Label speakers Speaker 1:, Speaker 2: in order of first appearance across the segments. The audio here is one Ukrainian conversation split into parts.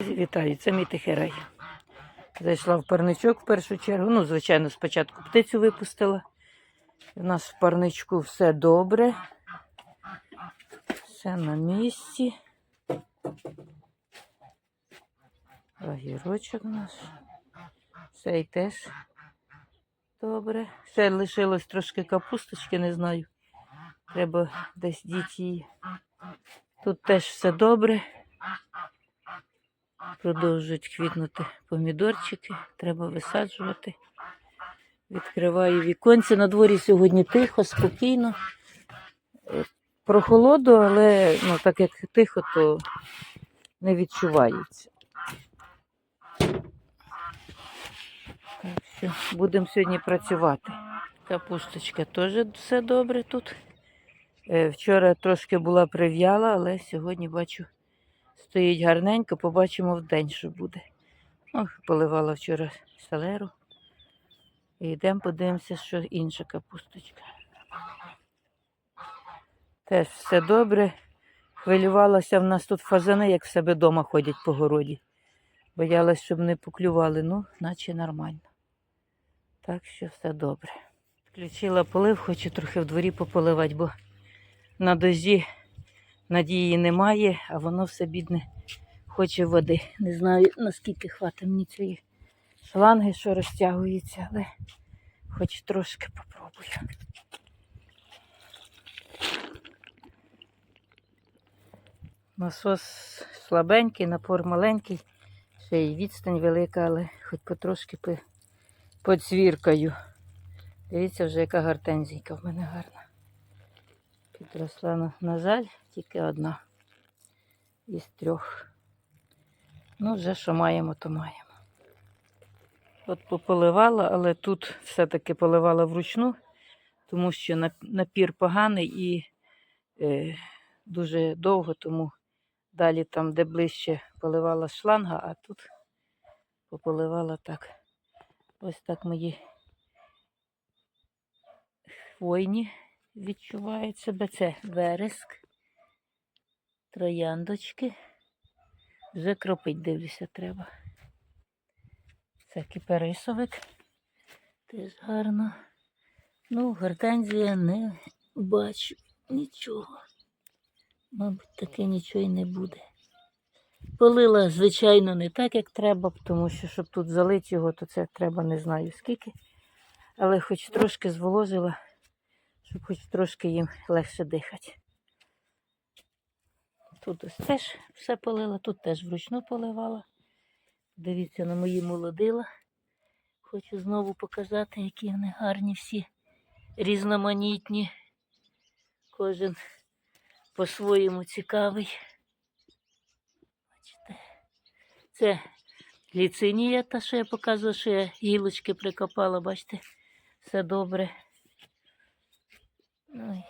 Speaker 1: Вітаю, це мій тихий рай. Зайшла в парничок в першу чергу. Ну, звичайно, спочатку птицю випустила. У нас в парничку все добре. Все на місці. Огірочок наш. Цей теж добре. Ще лишилось трошки капусточки, не знаю. Треба десь діти її. Тут теж все добре. Продовжують квітнути помідорчики, треба висаджувати. Відкриваю віконце. На дворі сьогодні тихо, спокійно. Е, Прохолоду, але ну, так як тихо, то не відчувається. Так що будемо сьогодні працювати. Капусточка теж все добре тут. Е, Вчора трошки була прив'яла, але сьогодні бачу стоїть гарненько, побачимо вдень, що буде. Ох, поливала вчора селеру. І йдемо подивимося, що інша капусточка. Теж все добре. Хвилювалася в нас тут фазани, як в себе вдома ходять по городі. Боялась, щоб не поклювали, ну, наче нормально. Так що все добре. Включила полив, хочу трохи в дворі пополивати, бо на дожді надії немає, а воно все бідне хоче води. Не знаю, наскільки хватить мені цієї шланги, що розтягується, але хоч трошки попробую. Насос слабенький, напор маленький, ще й відстань велика, але хоч потрошки по- подсвіркаю. Дивіться вже, яка гортензійка в мене гарна. Підросла, на, на жаль, тільки одна із трьох. Ну, вже що маємо, то маємо. От пополивала, але тут все-таки поливала вручну, тому що напір поганий і е, дуже довго, тому далі там, де ближче, поливала шланга, а тут пополивала так. Ось так мої хвойні відчувають себе. Це вереск, трояндочки. Вже кропить, дивлюся, треба. Це кіперисовик. Теж гарно. Ну, гортензія не бачу нічого. Мабуть, таке нічого й не буде. Полила, звичайно, не так, як треба, тому що, щоб тут залити його, то це треба не знаю скільки. Але хоч трошки зволожила, щоб хоч трошки їм легше дихати. Тут ось теж все полила, тут теж вручну поливала. Дивіться на мої молодила. Хочу знову показати, які вони гарні всі різноманітні. Кожен по-своєму цікавий. Бачите, це ліцинія, та що я показувала, що я гілочки прикопала, бачите, все добре. Ой,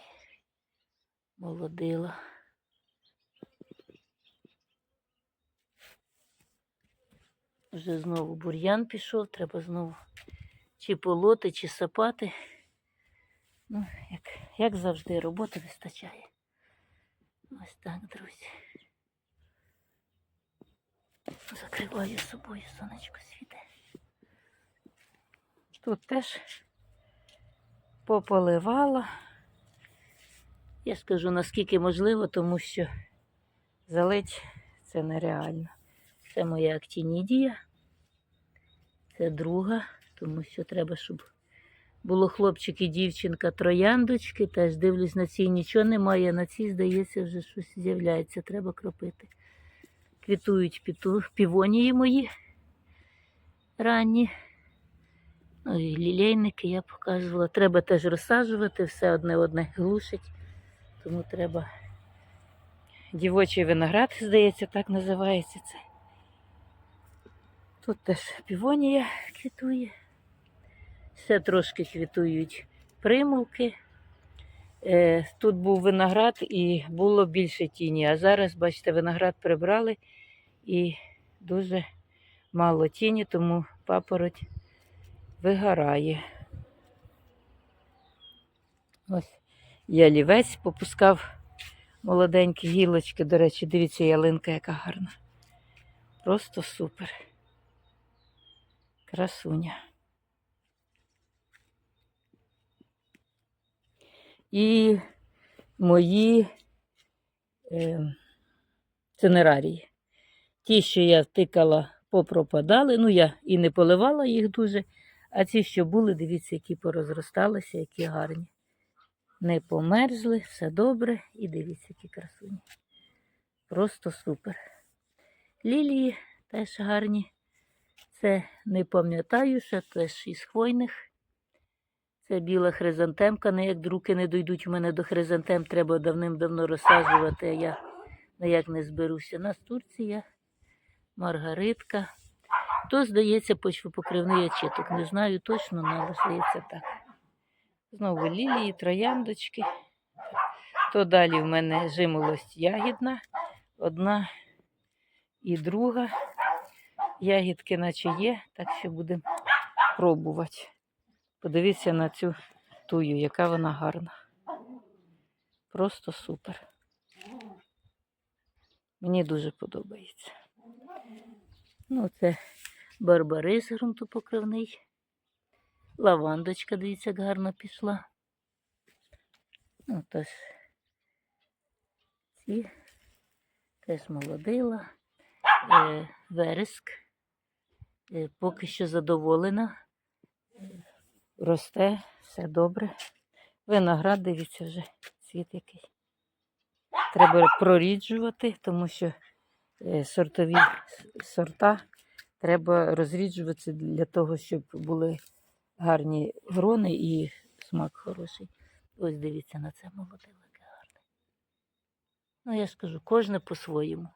Speaker 1: молодила. Вже знову бур'ян пішов, треба знову чи полоти, чи сапати. Ну, як, як завжди, роботи вистачає. Ось так, друзі. Закриваю собою сонечко світе. Тут теж пополивала. Я скажу наскільки можливо, тому що залить це нереально. Це моя актінідія. Це друга, тому що треба, щоб було хлопчик і дівчинка трояндочки. Теж дивлюсь, на цій нічого немає, на цій, здається, вже щось з'являється, треба кропити. Квітують піту, півонії мої ранні. Ну і лілейники я показувала. Треба теж розсаджувати, все одне одне глушить. Тому треба дівочий виноград, здається, так називається це. Тут теж півонія квітує. Все трошки квітують примулки. Е, Тут був виноград і було більше тіні. А зараз, бачите, виноград прибрали і дуже мало тіні, тому папороть вигорає. Ось ялівець попускав молоденькі гілочки. До речі, дивіться, ялинка, яка гарна. Просто супер. Красуня. І мої е, цинерарії. Ті, що я втикала, попропадали. Ну, я і не поливала їх дуже. А ці, що були, дивіться, які порозросталися, які гарні. Не померзли, все добре. І дивіться, які красуні. Просто супер. Лілії теж гарні. Це не пам'ятаю, що теж із хвойних. Це біла хризантемка, не як руки не дійдуть у мене до хризантем, треба давним-давно розсаджувати, а я ніяк не зберуся. Настурція, маргаритка. То, здається, почвопокривний очіток. Не знаю точно, але здається так. Знову лілії, трояндочки. То далі в мене жимолость ягідна, одна і друга. Ягідки наче є, так що будемо пробувати. Подивіться на цю тую, яка вона гарна. Просто супер. Мені дуже подобається. Ну, це барбарис ґрунтопокривний. Лавандочка, дивіться, як гарно пішла. Ну, тож ці теж молодила. Е, вереск. Е, поки що задоволена. Росте, все добре. Виноград, дивіться, вже цвіт який. Треба проріджувати, тому що е, сортові сорта треба розріджувати для того, щоб були гарні грони і смак хороший. Ось дивіться на це молодило, яке гарне. Ну, я ж кажу, кожне по-своєму.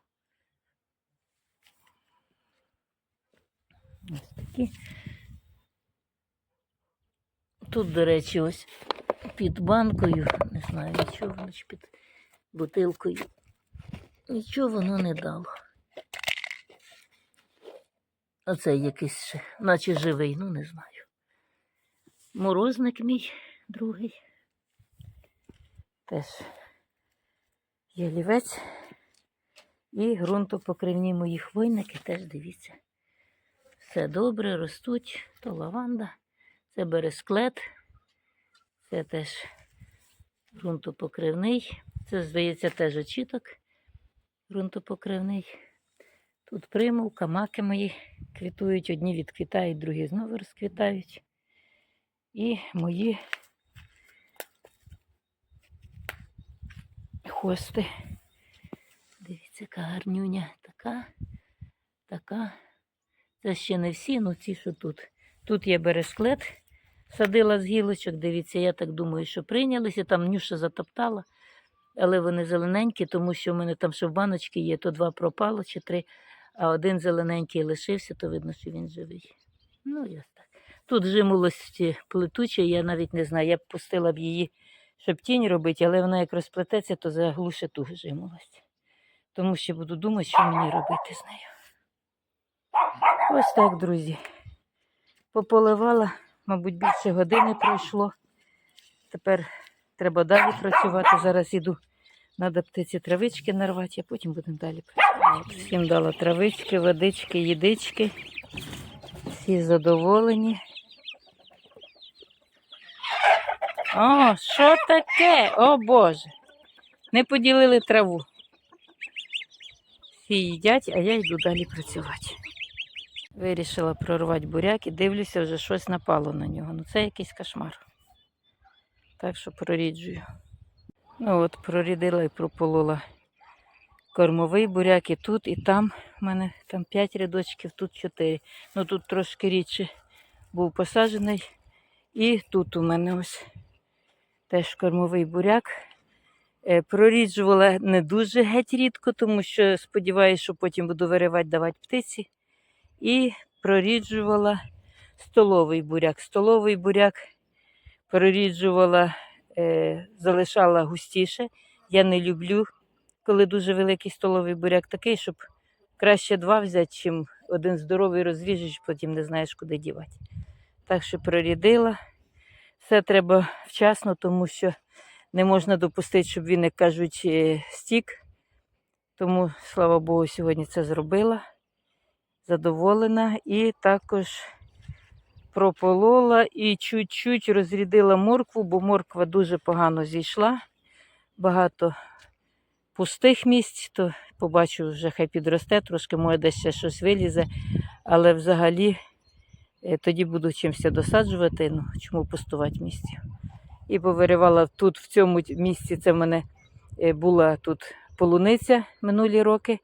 Speaker 1: Ось такі. Тут, до речі, ось під банкою, не знаю, нічого чи під бутилкою. Нічого воно не дало. Оце якийсь ще, наче живий, ну не знаю. Морозник мій другий. Теж ялівець. І ґрунтопокривні мої хвойники теж дивіться. Все добре, ростуть, то лаванда, це бересклет, це теж ґрунтопокривний. Це, здається, теж очіток ґрунтопокривний. Тут примулка, маки мої квітують, одні відквітають, другі знову розквітають. І мої хости. Дивіться, яка гарнюня. Така, така. Це ще не всі, ну ці, що тут. Тут є бересклет, садила з гілочок. Дивіться, я так думаю, що прийнялися. Там нюша затоптала, але вони зелененькі, тому що в мене там ще в баночки є, то два пропало чи три, а один зелененький лишився, то видно, що він живий. Ну, я. Тут жимолость плетуча, я навіть не знаю. Я б пустила б її, щоб тінь робити, але вона як розплететься, то заглуше ту жимолость. Тому що буду думати, що мені робити з нею. Ось так, друзі. Пополивала, мабуть, більше години пройшло. Тепер треба далі працювати. Зараз іду, треба птиці травички нарвати, а потім будемо далі працювати. Всім дала травички, водички, їдички. Всі задоволені. О, що таке? О Боже! Не поділили траву. Всі їдять, а я йду далі працювати. Вирішила прорвати буряк і дивлюся, вже щось напало на нього. Ну це якийсь кошмар. Так що проріджую. Ну от прорідила і прополола кормовий буряк і тут, і там. У мене там 5 рядочків, тут 4. Ну тут трошки рідше був посаджений. І тут у мене ось теж кормовий буряк. Е, Проріджувала не дуже геть рідко, тому що сподіваюся, що потім буду виривати, давати птиці. І проріджувала столовий буряк. Столовий буряк проріджувала, е, залишала густіше. Я не люблю, коли дуже великий столовий буряк такий, щоб краще два взяти, чим один здоровий розріжеш, потім не знаєш, куди дівати. Так що прорідила. Все треба вчасно, тому що не можна допустити, щоб він, як кажуть, е, стік. Тому, слава Богу, сьогодні це зробила. задоволена. І також прополола і чуть-чуть розрядила моркву, бо морква дуже погано зійшла. Багато пустих місць, то побачу, вже хай підросте, трошки може десь ще щось вилізе, але взагалі тоді буду чимось досаджувати, ну чому пустувати місці. І повиривала тут, в цьому місці, це в мене е, була тут полуниця минулі роки.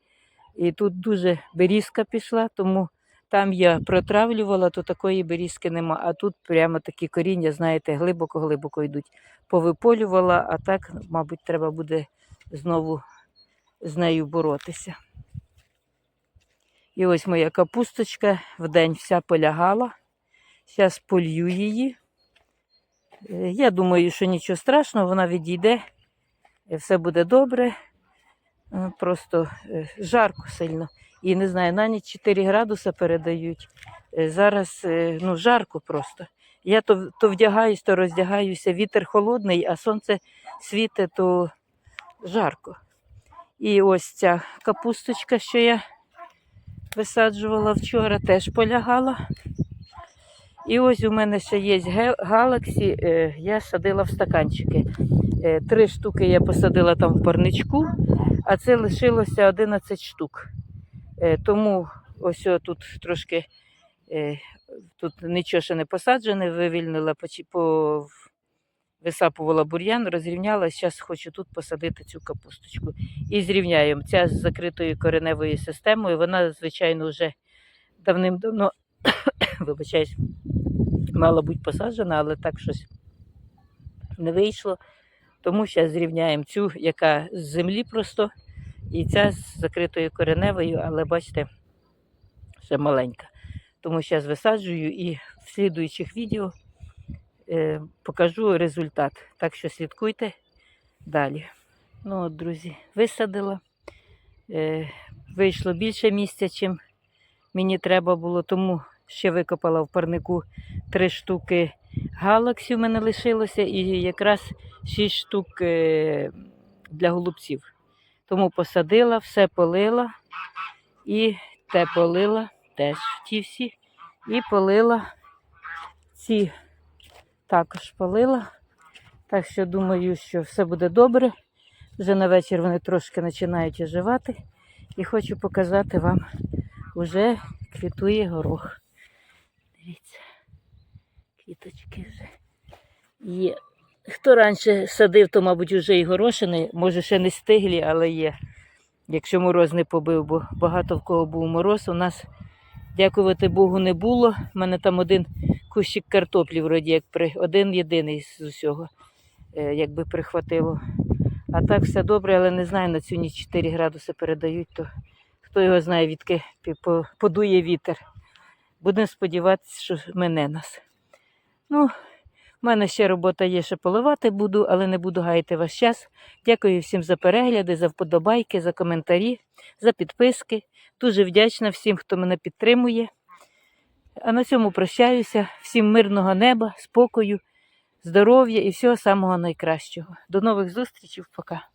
Speaker 1: І тут дуже берізка пішла, тому там я протравлювала, то такої берізки нема. А тут прямо такі коріння, знаєте, глибоко-глибоко йдуть. Повиполювала, а так, мабуть, треба буде знову з нею боротися. І ось моя капусточка вдень вся полягала. Зараз полью її. Е, Я думаю, що нічого страшного, вона відійде, і все буде добре. Е, Просто е, жарко сильно. І не знаю, на ніч 4 градуси передають. Зараз ну, жарко просто. Я то, то вдягаюсь, то роздягаюся. Вітер холодний, а сонце світить, то жарко. І ось ця капусточка, що я висаджувала вчора, теж полягала. І ось у мене ще є галаксі, е, я садила в стаканчики. Е, Три штуки я посадила там в парничку, а це лишилося 11 штук. Е, Тому ось тут трошки тут нічого ще не посаджене, вивільнила, по, висапувала бур'ян, розрівняла. Зараз хочу тут посадити цю капусточку. І зрівняємо. Ця з закритою кореневою системою, вона, звичайно, вже давним-давно, вибачаюсь, мала бути посаджена, але так щось не вийшло. Тому зараз зрівняємо цю, яка з землі просто, і ця з закритою кореневою, але бачите, ще маленька. Тому зараз висаджую і в слідуючих відео е, покажу результат. Так що слідкуйте далі. Ну от, друзі, висадила. Е, вийшло більше місця, чим мені треба було, тому ще викопала в парнику три штуки галаксі в мене лишилося, і якраз шість штук е, для голубців. Тому посадила, все полила і те полила теж ті всі. І полила ці також полила. Так що думаю, що все буде добре. Вже на вечір вони трошки починають оживати. І хочу показати вам, вже квітує горох. Дивіться, квіточки вже є. Хто раніше садив, то, мабуть, вже і горошини, може ще не стиглі, але є. Якщо мороз не побив, бо багато в кого був мороз. У нас, дякувати Богу, не було. У мене там один кущик картоплі, вроді, як при один єдиний з усього, е, якби прихватило. А так все добре, але не знаю, на цю ніч 4 градуси передають, то хто його знає, відки подує вітер. Будемо сподіватися, що мене нас. Ну, в мене ще робота є, ще поливати буду, але не буду гаяти ваш час. Дякую всім за перегляди, за вподобайки, за коментарі, за підписки. Дуже вдячна всім, хто мене підтримує. А на цьому прощаюся. Всім мирного неба, спокою, здоров'я і всього самого найкращого. До нових зустрічей. Пока.